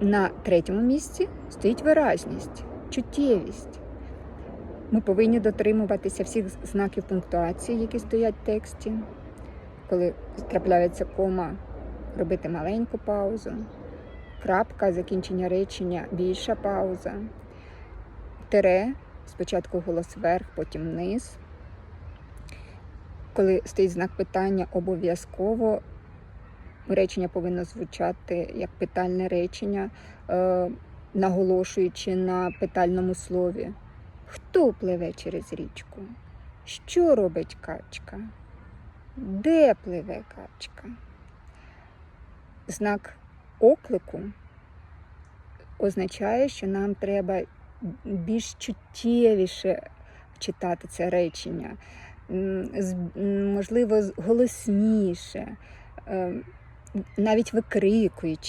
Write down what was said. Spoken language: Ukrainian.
на третьому місці стоїть виразність, чуттєвість. Ми повинні дотримуватися всіх знаків пунктуації, які стоять в тексті. Коли трапляється кома, робити маленьку паузу. Крапка, закінчення речення, більша пауза. Тире, спочатку голос вверх, потім вниз. Коли стоїть знак питання, обов'язково речення повинно звучати як питальне речення, е, наголошуючи на питальному слові. Хто пливе через річку? Що робить качка? Де пливе качка? Знак оклику означає, що нам треба більш чуттєвіше читати це речення, можливо, голосніше, е, навіть викрикуючи.